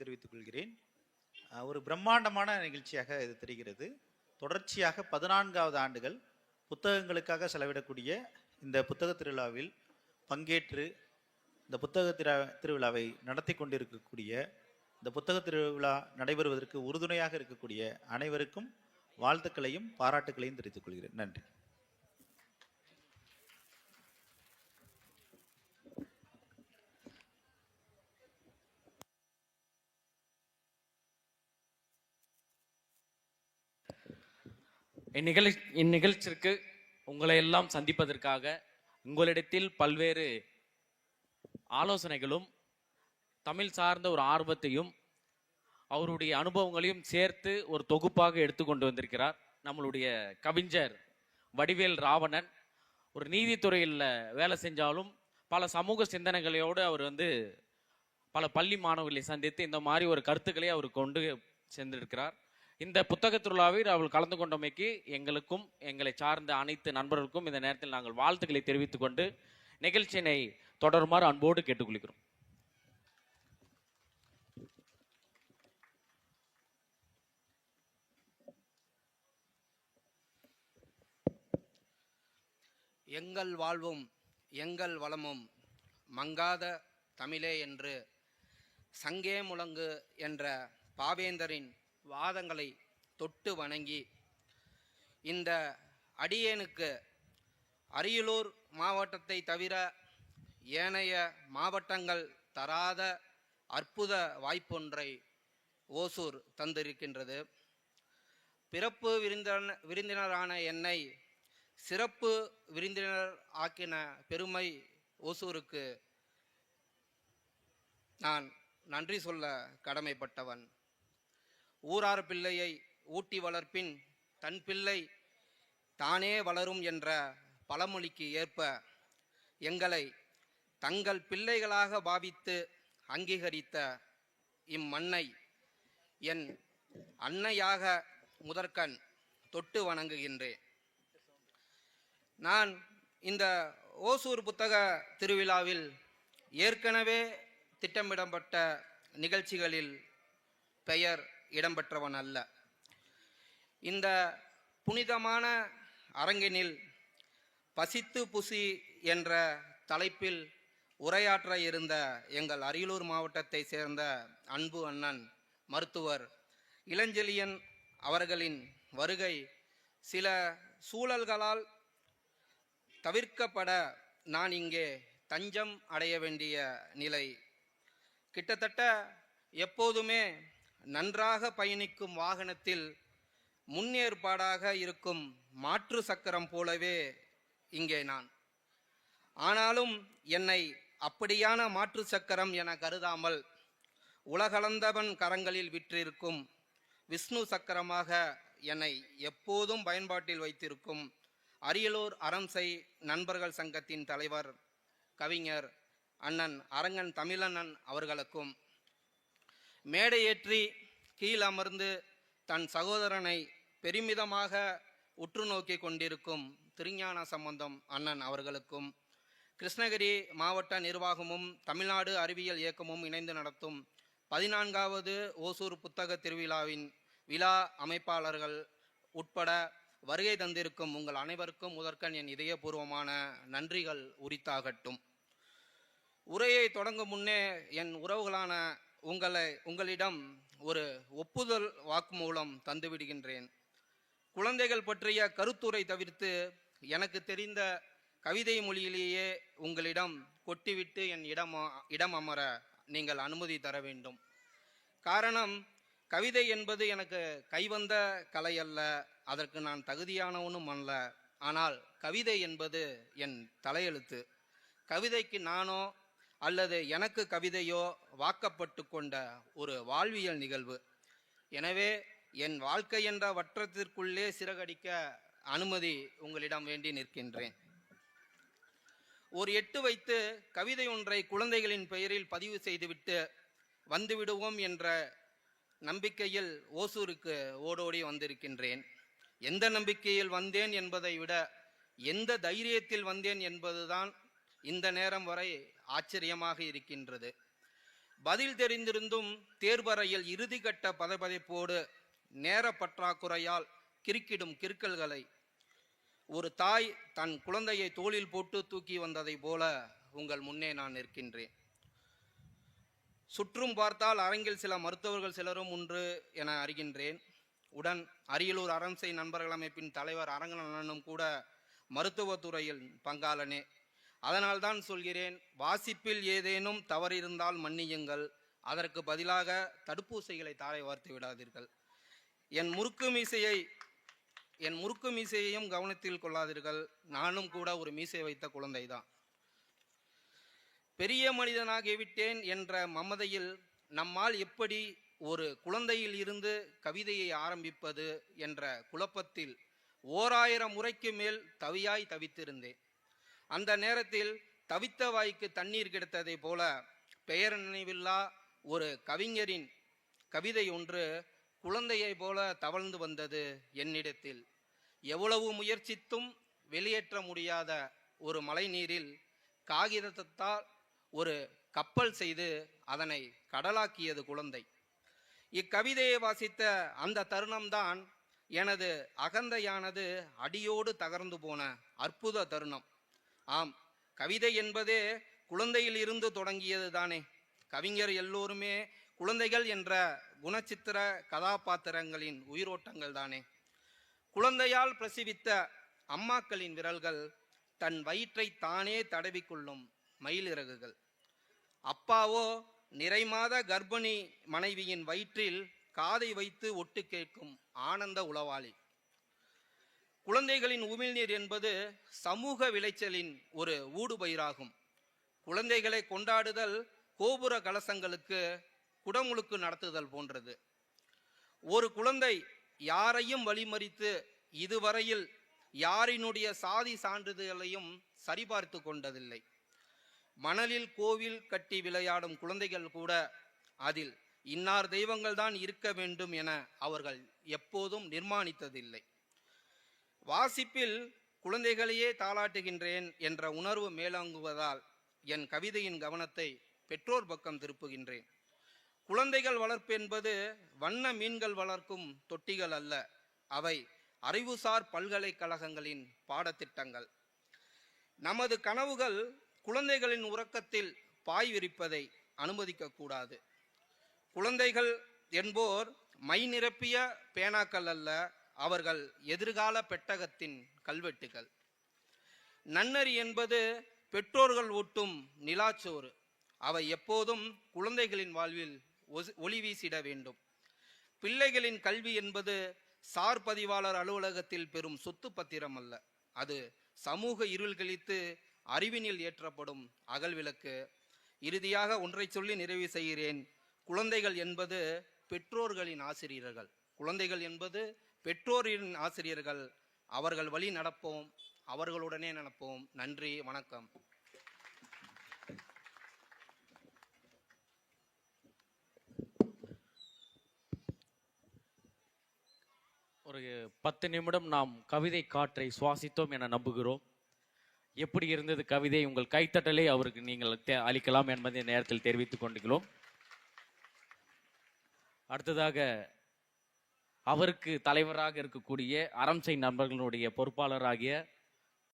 தெரிவித்துக் கொள்கிறேன் ஒரு பிரம்மாண்டமான நிகழ்ச்சியாக இது தெரிகிறது. தொடர்ச்சியாக பதினான்காவது ஆண்டுகள் புத்தகங்களுக்காக செலவிடக்கூடிய இந்த புத்தக திருவிழாவில் பங்கேற்று இந்த புத்தக திரு திருவிழாவை நடத்தி கொண்டிருக்கக்கூடிய இந்த புத்தக திருவிழா நடைபெறுவதற்கு உறுதுணையாக இருக்கக்கூடிய அனைவருக்கும் வாழ்த்துக்களையும் பாராட்டுக்களையும் தெரிவித்துக் கொள்கிறேன். நன்றி. இந்நிகழ் இந்நிகழ்ச்சிக்கு உங்களை எல்லாம் சந்திப்பதற்காக உங்களிடத்தில் பல்வேறு ஆலோசனைகளும் தமிழ் சார்ந்த ஒரு ஆர்வத்தையும் அவருடைய அனுபவங்களையும் சேர்த்து ஒரு தொகுப்பாக எடுத்துக்கொண்டு வந்திருக்கிறார். நம்மளுடைய கவிஞர் வடிவேல் ராவணன். ஒரு நீதித்துறையில் வேலை செஞ்சாலும் பல சமூக சிந்தனைகளோடு அவர் வந்து பல பள்ளி மாணவர்களை சந்தித்து இந்த மாதிரி ஒரு கருத்துக்களை அவர் கொண்டு சென்றிருக்கிறார். இந்த புத்தக திருவிழாவில் அவள் கலந்து கொண்டமைக்கு எங்களுக்கும் எங்களை சார்ந்த அனைத்து நண்பர்களுக்கும் இந்த நேரத்தில் நாங்கள் வாழ்த்துக்களை தெரிவித்துக் கொண்டு நிகழ்ச்சியினை தொடருமாறு அன்போடு கேட்டுக்கொள்கிறோம். எங்கள் வாழ்வும் எங்கள் வளமும் மங்காத தமிழே என்று சங்கே முழங்கு என்ற பாவேந்தரின் வாதங்களை தொட்டு வணங்கி இந்த அடியேனுக்கு அரியலூர் மாவட்டத்தை தவிர ஏனைய மாவட்டங்கள் தராத அற்புத வாய்ப்பொன்றை ஓசூர் தந்திருக்கின்றது. பிறப்பு விருந்தின விருந்தினரான என்னை சிறப்பு விருந்தினர் ஆக்கின பெருமை ஓசூருக்கு நான் நன்றி சொல்ல கடமைப்பட்டவன். ஊரார் பிள்ளையை ஊட்டி வளர்ப்பின் தன் பிள்ளை தானே வளரும் என்ற பழமொழிக்கு ஏற்ப எங்களை தங்கள் பிள்ளைகளாக பாவித்து அங்கீகரித்த இம்மண்ணை என் அன்னையாக முதற்கண் தொட்டு வணங்குகின்றேன். நான் இந்த ஓசூர் புத்தக திருவிழாவில் ஏற்கனவே திட்டமிடப்பட்ட நிகழ்ச்சிகளில் பெயர் இடம்பெற்றவன் அல்ல. இந்த புனிதமான அரங்கினில் பசித்து புசி என்ற தலைப்பில் உரையாற்ற இருந்த எங்கள் அரியலூர் மாவட்டத்தை சேர்ந்த அன்பு அண்ணன் மருத்துவர் இளஞ்செழியன் அவர்களின் வருகை சில சூழல்களால் தவிர்க்கப்பட நான் இங்கே தஞ்சம் அடைய வேண்டிய நிலை. கிட்டத்தட்ட எப்போதுமே நன்றாக பயணிக்கும் வாகனத்தில் முன்னேற்பாடாக இருக்கும் மாற்று சக்கரம் போலவே இங்கே நான். ஆனாலும் என்னை அப்படியான மாற்று சக்கரம் என கருதாமல் உலகளந்தவன் கரங்களில் விற்றிருக்கும் விஷ்ணு சக்கரமாக என்னை எப்போதும் பயன்பாட்டில் வைத்திருக்கும் அரியலூர் அரம்சை நண்பர்கள் சங்கத்தின் தலைவர் கவிஞர் அண்ணன் அரங்கன் தமிழண்ணன் அவர்களுக்கும் மேடையேற்றி கீழ் அமர்ந்து தன் சகோதரனை பெருமிதமாக உற்று நோக்கி கொண்டிருக்கும் திருஞான சம்பந்தம் அண்ணன் அவர்களுக்கும் கிருஷ்ணகிரி மாவட்ட நிர்வாகமும் தமிழ்நாடு அறிவியல் இயக்கமும் இணைந்து நடத்தும் பதினான்காவது ஓசூர் புத்தக திருவிழாவின் விழா அமைப்பாளர்கள் உட்பட வருகை தந்திருக்கும் உங்கள் அனைவருக்கும் முதற்கண் என் இதயபூர்வமான நன்றிகள் உரித்தாகட்டும். உரையை தொடங்கும் முன்னே என் உறவுகளான உங்களை உங்களிடம் ஒரு ஒப்புதல் வாக்குமூலம் தந்துவிடுகின்றேன். குழந்தைகள் பற்றிய கருத்துரை தவிர்த்து எனக்கு தெரிந்த கவிதை மொழியிலேயே உங்களிடம் கொட்டிவிட்டு என் இடம் இடம் அமர நீங்கள் அனுமதி தர வேண்டும். காரணம் கவிதை என்பது எனக்கு கைவந்த கலை அல்ல அதற்கு நான் தகுதியானவனும் அல்ல. ஆனால் கவிதை என்பது என் தலையெழுத்து. கவிதைக்கு நானோ அல்லது எனக்கு கவிதையோ வாக்கப்பட்டு கொண்ட ஒரு வாழ்வியல் நிகழ்வு. எனவே என் வாழ்க்கை என்ற வட்டத்திற்குள்ளே சிறகடிக்க அனுமதி உங்களிடம் வேண்டி நிற்கின்றேன். ஒரு எட்டு வைத்து கவிதை ஒன்றை குழந்தைகளின் பெயரில் பதிவு செய்துவிட்டு வந்துவிடுவோம் என்ற நம்பிக்கையில் ஓசூருக்கு ஓடோடி வந்திருக்கின்றேன். எந்த நம்பிக்கையில் வந்தேன் என்பதை விட எந்த தைரியத்தில் வந்தேன் என்பதுதான் இந்த நேரம் வரை ஆச்சரியமாக இருக்கின்றது. பதில் தெரிந்திருந்தும் தேர்வறையில் இறுதிக்கட்ட பதைபதைப்போடு நேர பற்றாக்குறையால் கிறுக்கிடும் கிறுக்கல்களை ஒரு தாய் தன் குழந்தையை தோளில் போட்டு தூக்கி வந்ததை போல உங்கள் முன்னே நான் நிற்கின்றேன். சுற்றும் பார்த்தால் அரங்கில் சில மருத்துவர்கள் சிலரும் உண்டு என அறிகின்றேன். உடன் அரியலூர் அரம்சை நண்பர்கள் அமைப்பின் தலைவர் அரங்கனனும் கூட மருத்துவத்துறையில் பங்காளனே. அதனால்தான் சொல்கிறேன் வாசிப்பில் ஏதேனும் தவறு இருந்தால் மன்னியுங்கள் அதற்கு பதிலாக தடுப்பூசிகளை தாரை வார்த்து விடாதீர்கள். என் முறுக்கு மீசையை என் முறுக்கு மீசையையும் கவனத்தில் கொள்ளாதீர்கள் நானும் கூட ஒரு மீசை வைத்த குழந்தைதான். பெரிய மனிதனாகிவிட்டேன் என்ற மமதையில் நம்மால் எப்படி ஒரு குழந்தையில் இருந்து கவிதையை ஆரம்பிப்பது என்ற குழப்பத்தில் ஓராயிரம் முறைக்கு மேல் தவியாய் தவித்திருந்தேன். அந்த நேரத்தில் தவித்த வாய்க்கு தண்ணீர் கிடைத்ததை போல பெயர் நினைவில்லா ஒரு கவிஞரின் கவிதை ஒன்று குழந்தையைப் போல தவழ்ந்து வந்தது என்னிடத்தில். எவ்வளவு முயற்சித்தும் வெளியேற்ற முடியாத ஒரு மழைநீரில் காகிதத்தால் ஒரு கப்பல் செய்து அதனை கடலாக்கியது குழந்தை. இக்கவிதையை வாசித்த அந்த தருணம்தான் எனது அகந்தையானது அடியோடு தகர்ந்து போன அற்புத தருணம். ஆம் கவிதை என்பதே குழந்தையில் இருந்து தொடங்கியது தானே. கவிஞர் எல்லோருமே குழந்தைகள் என்ற குணச்சித்திர கதாபாத்திரங்களின் உயிரோட்டங்கள் தானே. குழந்தையால் பிரசவித்த அம்மாக்களின் விரல்கள் தன் வயிற்றை தானே தடவிக்கொள்ளும் மயிலிறகுகள். அப்பாவோ நிறைமாத கர்ப்பிணி மனைவியின் வயிற்றில் காதை வைத்து ஒட்டு கேட்கும் ஆனந்த உளவாளி. குழந்தைகளின் உமிழ்நீர் என்பது சமூக விளைச்சலின் ஒரு ஊடுபயிராகும். குழந்தைகளை கொண்டாடுதல் கோபுர கலசங்களுக்கு குடமுழுக்கு நடத்துதல் போன்றது. ஒரு குழந்தை யாரையும் வழிமறித்து இதுவரையில் யாரினுடைய சாதி சான்றிதழையும் சரிபார்த்து கொண்டதில்லை. மணலில் கோவில் கட்டி விளையாடும் குழந்தைகள் கூட அதில் இன்னார் தெய்வங்கள் தான் இருக்க வேண்டும் என அவர்கள் எப்போதும் நிர்மாணித்ததில்லை. வாசிப்பில் குழந்தைகளையே தாளாட்டுகின்றேன் என்ற உணர்வு மேலோங்குவதால் என் கவிதையின் கவனத்தை பெற்றோர் பக்கம் திருப்புகின்றேன். குழந்தைகள் வளர்ப்பு என்பது வண்ண மீன்கள் வளர்க்கும் தொட்டிகள் அல்ல அவை அறிவுசார் பல்கலைக்கழகங்களின் பாடத்திட்டங்கள். நமது கனவுகள் குழந்தைகளின் உறக்கத்தில் பாய் விரிப்பதை அனுமதிக்கக்கூடாது. குழந்தைகள் என்போர் மை நிரப்பிய பேனாக்கள் அல்ல அவர்கள் எதிர்கால பெட்டகத்தின் கல்வெட்டுகள். நன்னறி என்பது பெற்றோர்கள் ஊட்டும் நிலாச்சோறு. அவை எப்போதும் குழந்தைகளின் வாழ்வில் ஒளி வீசிட வேண்டும். பிள்ளைகளின் கல்வி என்பது சார் பதிவாளர் அலுவலகத்தில் பெறும் சொத்து பத்திரம் அல்ல. அது சமூக இருள் கழித்து அறிவினில் ஏற்றப்படும் அகல்விளக்கு இறுதியாக ஒன்றை சொல்லி நிறைவு செய்கிறேன். குழந்தைகள் என்பது பெற்றோர்களின் ஆசிரியர்கள். குழந்தைகள் என்பது பெற்றோரின் ஆசிரியர்கள் அவர்கள் வழி நடப்போம் அவர்களுடனே நடப்போம். நன்றி வணக்கம். ஒரு பத்து நிமிடம் நாம் கவிதை காற்றை சுவாசித்தோம் என நம்புகிறோம். எப்படி இருந்தது கவிதை? உங்கள் கைத்தட்டலை அவருக்கு நீங்கள் தே- அளிக்கலாம் என்பதை நேரத்தில் தெரிவித்துக் கொண்டுகிறோம். அடுத்ததாக அவருக்கு தலைவராக இருக்கக்கூடிய அரம்சை நண்பர்களுடைய பொறுப்பாளராகிய